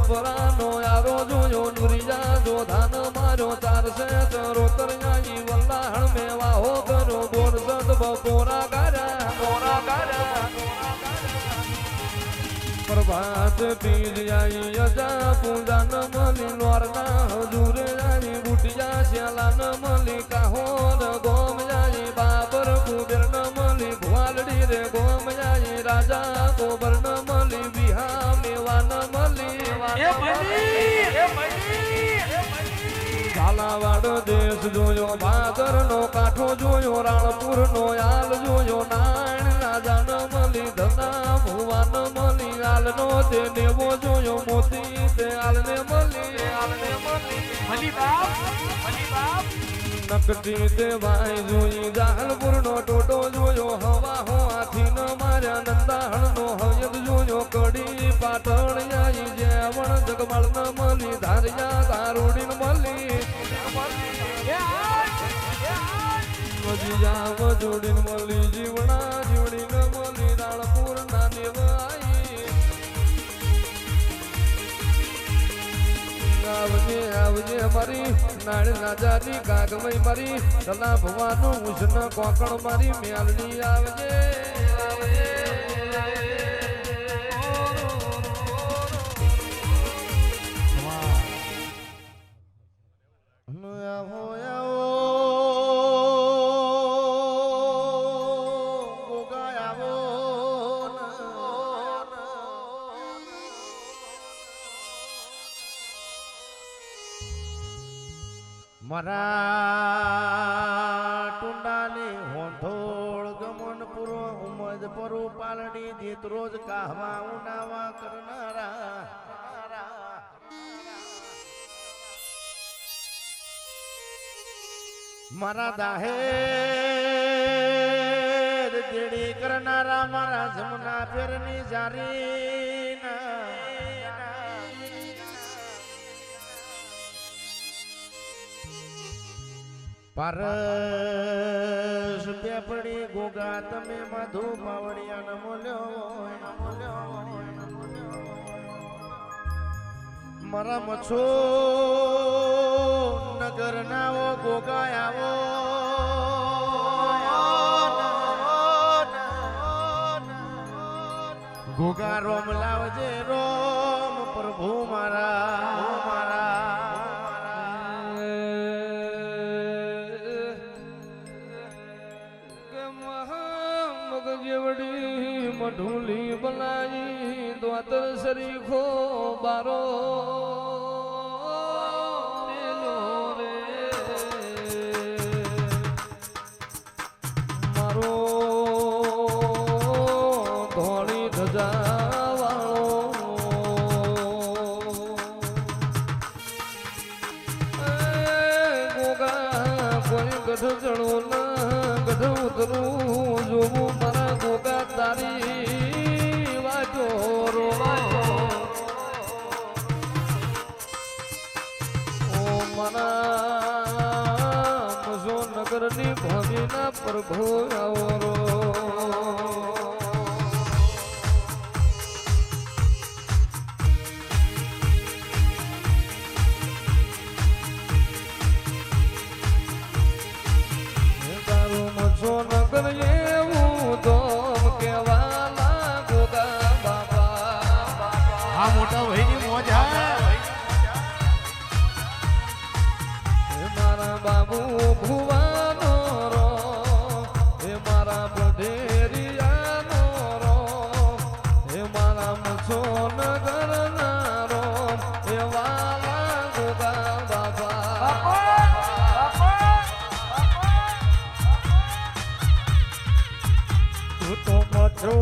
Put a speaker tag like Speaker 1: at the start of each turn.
Speaker 1: જપરાનો યારો જોયો નુરિયા જો ધાન મારો ચારસે ચરોતર યાઈ વલ્લાહણ હો કરો બોર સદ બપોરા ગારા મોરા ગારા પ્રભાત પીર આઈ અજા પૂજા ન મલી નોરના હજુર આઈ બુટિયા શ્યાલા ન મલી કાહોર ગોમ ઝાલાવાડ દેશ જોયો ભાદર નો કાંઠો જોયો રાણપુર નો આલ જોયો નાણ રાજા ન મલી ધના ભુવાન મલી આલ નો તે દેવો જોયો મોતી તે આલ ને મલી આલ ને મલી
Speaker 2: મળી બાપ મળી બાપ.
Speaker 1: નકટી તે ભાઈ જોઈ જાહલપુર નો ટોટો જોયો હવા હો હાથી ન માર્યા નંદાહણ જેવણ જગમાળ ન મલી ધારિયા દારૂડી ન મલી.
Speaker 2: એ આજ એ આજ.
Speaker 1: મજીયા મજોડી ન મલી જીવણા જીવડી ન રાણપુર ના દેવાઈ આવજે આવજે મારી નાળ રાજાની કાગમઈ મારી દલા ભવાનું ઉષ્ણ કોકણ મારી મેલડી આવજે આવજે. મારા ટુંડાની હોંધોળ ગમન પૂરો ઉમદ પરુ પાલડી જીત રોજ કાહવા ઉનાવા કરનારા. મારા દાહે દેડી કરનારા, મારા જમના ફેરની જારી. પારસ પેપડી ગોગા તમે મધુ પાવડિયા ન મોલ્યો મારા મછો નગર નાવો ગોગા આવો. ગોગા રોમ લાવજે રોમ પ્રભુ મારા. મગજવડી મઢુલી બલાઈ દ્વાતર સરીખો બારો. મારો ધોળી ધજા ગઢ ચડો ના ગઢ ઉતરું જોવું મારા ગોગા તારી વાટો રો ઓ મારા મજો નગરની પ્રભુ આવો બાબુ ભુવાનો રો હે મારા બઢેરિયાનો રો હે મારા મછો નગર નારો હે વાલા ગોગા બાબા.
Speaker 2: તું તો મજો